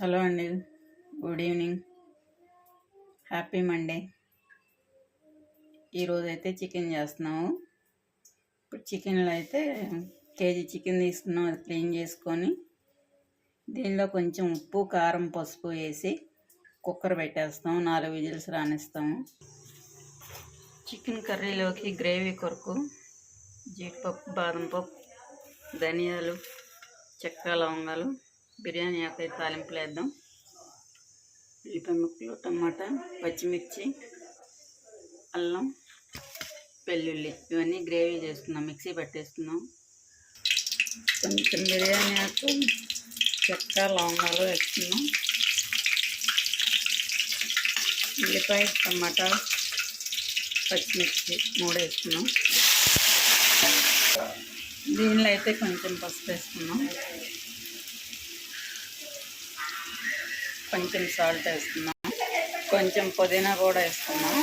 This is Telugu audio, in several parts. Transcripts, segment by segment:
హలో అండి. Good evening. Happy Monday. ఈరోజు అయితే చికెన్ చేస్తున్నాము. ఇప్పుడు చికెన్లో అయితే కేజీ చికెన్ తీసుకున్నాం. అది క్లీన్ చేసుకొని దీనిలో కొంచెం ఉప్పు కారం పసుపు వేసి కుక్కర్ పెట్టేస్తాం నాలుగు విజిల్స్ రానిస్తాము. చికెన్ కర్రీలోకి గ్రేవీ కొరకు జీడిపప్పు బాదం పప్పు ధనియాలు చెక్క లవంగాలు బిర్యానీ ఆకు తాలింపులు వేద్దాం ఉల్లిపాయ ముక్కలు టమాటా పచ్చిమిర్చి అల్లం వెల్లుల్లి ఇవన్నీ గ్రేవీ చేసుకుందాం మిక్సీ పట్టేసుకుందాం కొంచెం బిర్యానీ ఆకు చెక్క లవంగాలు వేసుకుందాం ఉల్లిపాయ టమాటా పచ్చిమిర్చి మూడు వేసుకున్నాం దీనిలో అయితే కొంచెం పసుపు వేసుకున్నాం కొంచెం సాల్ట్ వేస్తున్నాం. కొంచెం పుదీనా కూడా వేసుకున్నాం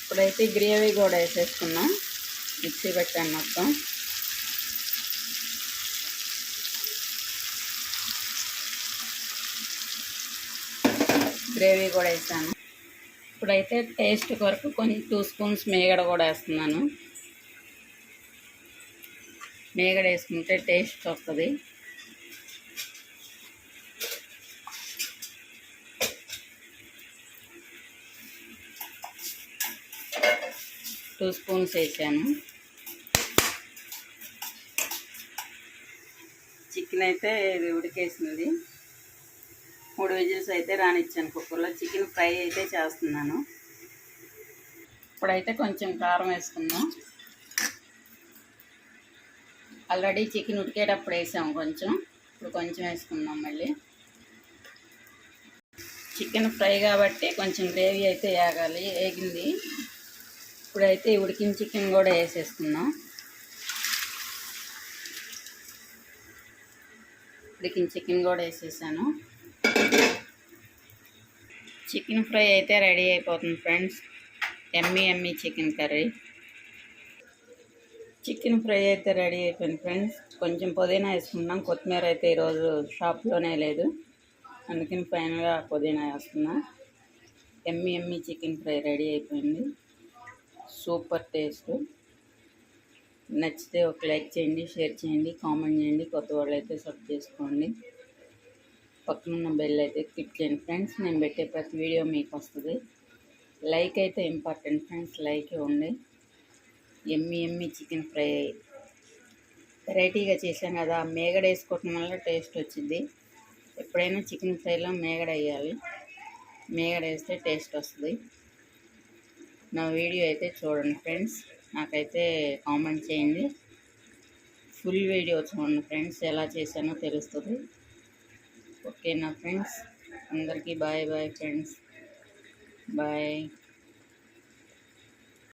ఇప్పుడైతే గ్రేవీ కూడా వేసేసుకున్నాం మిక్సీ పెట్టాను మొత్తం. గ్రేవీ కూడా వేసాను. ఇప్పుడైతే టేస్ట్ కొరకు కొంచెం టూ స్పూన్స్ మేగడ కూడా వేస్తున్నాను. మేగడ వేసుకుంటే టేస్ట్ వస్తుంది. టూ స్పూన్స్ వేసాను. చికెన్ అయితే ఇది ఉడికేసింది మూడు విజిల్స్ అయితే రానిచ్చాను కుక్కర్లో. చికెన్ ఫ్రై అయితే చేస్తున్నాను. ఇప్పుడైతే కొంచెం కారం వేసుకుందాం. ఆల్రెడీ చికెన్ ఉడికేటప్పుడు వేసాము కొంచెం. ఇప్పుడు కొంచెం వేసుకుందాం మళ్ళీ. చికెన్ ఫ్రై కాబట్టి కొంచెం గ్రేవీ అయితే వేగాలి వేగింది ఇప్పుడైతే ఉడికిన చికెన్ కూడా వేసేస్తున్నాం ఉడికిన చికెన్ కూడా వేసేసాను. చికెన్ ఫ్రై అయితే రెడీ అయిపోతుంది ఫ్రెండ్స్. ఎమ్మీ ఎమ్మీ చికెన్ కర్రీ. చికెన్ ఫ్రై అయితే రెడీ అయిపోయింది ఫ్రెండ్స్. కొంచెం పుదీనా వేసుకున్నాం కొత్తిమీర అయితే ఈరోజు షాప్లోనే లేదు. అందుకని ఫైనల్గా పుదీనా వేస్తున్నా ఎమ్మి ఎమ్మి చికెన్ ఫ్రై రెడీ అయిపోయింది. Super taste. నచ్చితే ఒక లైక్ చేయండి షేర్ చేయండి కామెంట్ చేయండి కొత్త వాళ్ళు అయితే సబ్ చేసుకోండి. పక్కనున్న బెల్ అయితే క్లిక్ చేయండి ఫ్రెండ్స్ నేను పెట్టే ప్రతి వీడియో మీకు వస్తుంది. లైక్ అయితే ఇంపార్టెంట్ ఫ్రెండ్స్ లైక్ ఇవ్వండి ఎమ్మి ఎమ్మి చికెన్ ఫ్రై. వెరైటీగా చేశాం కదా మేగడ వేసుకోవటం వల్ల టేస్ట్ వచ్చింది. ఎప్పుడైనా చికెన్ ఫ్రైలో మేగడ వేయాలి. మేగడ వేస్తే టేస్ట్ వస్తుంది. నా వీడియో అయితే చూడండి ఫ్రెండ్స్. నాకైతే కామెంట్ చేయండి. ఫుల్ వీడియో చూడండి ఫ్రెండ్స్ ఎలా చేశానో తెలుస్తుంది. ఓకేనా ఫ్రెండ్స్? అందరికీ బాయ్ బాయ్ ఫ్రెండ్స్. బాయ్.